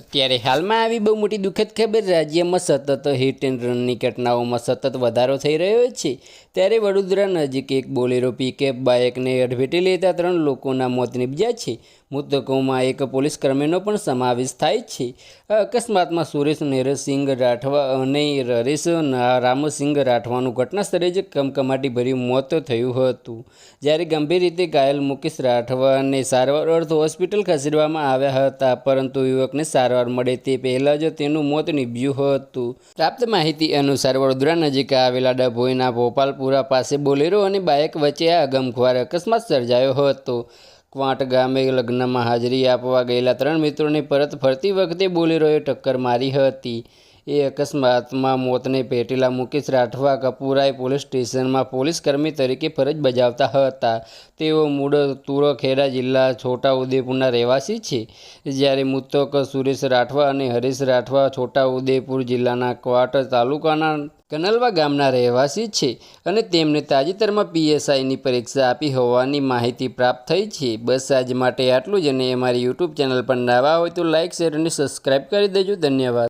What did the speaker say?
ત્યારે હાલમાં આવી બહુ મોટી દુઃખદ ખબર રાજ્યમાં સતત હિટ એન્ડ રનની ઘટનાઓમાં સતત વધારો થઈ રહ્યો છે. ત્યારે વડોદરા નજીક એક બોલેરો પિકઅપ બાઇકને અડફેટે લેતા ત્રણ લોકોના મોત નીપજ્યા છે. મૃતકોમાં એક પોલીસ કર્મીનો પણ સમાવેશ થાય છે. અકસ્માતમાં સુરેશ, નરેશસિંહ રાઠવા અને હરેશ ના- રામસિંહ રાઠવાનું ઘટના સ્થળે જ કમકમાટી ભર્યું મોત થયું હતું. જ્યારે ગંભીર રીતે ઘાયલ મુકેશ રાઠવાને સારવાર અર્થ હોસ્પિટલ ખસેડવામાં આવ્યા હતા, પરંતુ યુવકને સારવાર મળે તે પહેલાં જ તેનું મોત નીપજ્યું હતું. પ્રાપ્ત માહિતી અનુસાર વડોદરા નજીક આવેલા ડભોઈના ભોપાલપુરા પાસે બોલેરો અને બાઇક વચ્ચે આ ગમખ્વાર અકસ્માત સર્જાયો હતો. ક્વાંટ ગામે લગ્નમાં હાજરી આપવા ગયેલા ત્રણ મિત્રોને પરત ફરતી વખતે બોલેરોએ ટક્કર મારી હતી. એ અકસ્માતમાં મોતને ભેટેલા મુકેશ રાઠવા કપૂરાએ પોલીસ સ્ટેશનમાં પોલીસ કર્મી તરીકે ફરજ બજાવતા હતા. તેઓ મૂળ તુરખેડા જિલ્લા છોટાઉદેપુરના રહેવાસી છે. જ્યારે મૃતક સુરેશ રાઠવા અને હરેશ રાઠવા છોટાઉદેપુર જિલ્લાના ક્વાટર તાલુકાના કનલવા ગામના રહેવાસી છે અને તેમને તાજેતરમાં પીએસઆઈની પરીક્ષા આપી હોવાની માહિતી પ્રાપ્ત થઈ છે. બસ આજ માટે આટલું જ અને અમારી યુટ્યુબ ચેનલ પર નવા હોય તો લાઇક શેર અને સબસ્ક્રાઈબ કરી દેજો. ધન્યવાદ.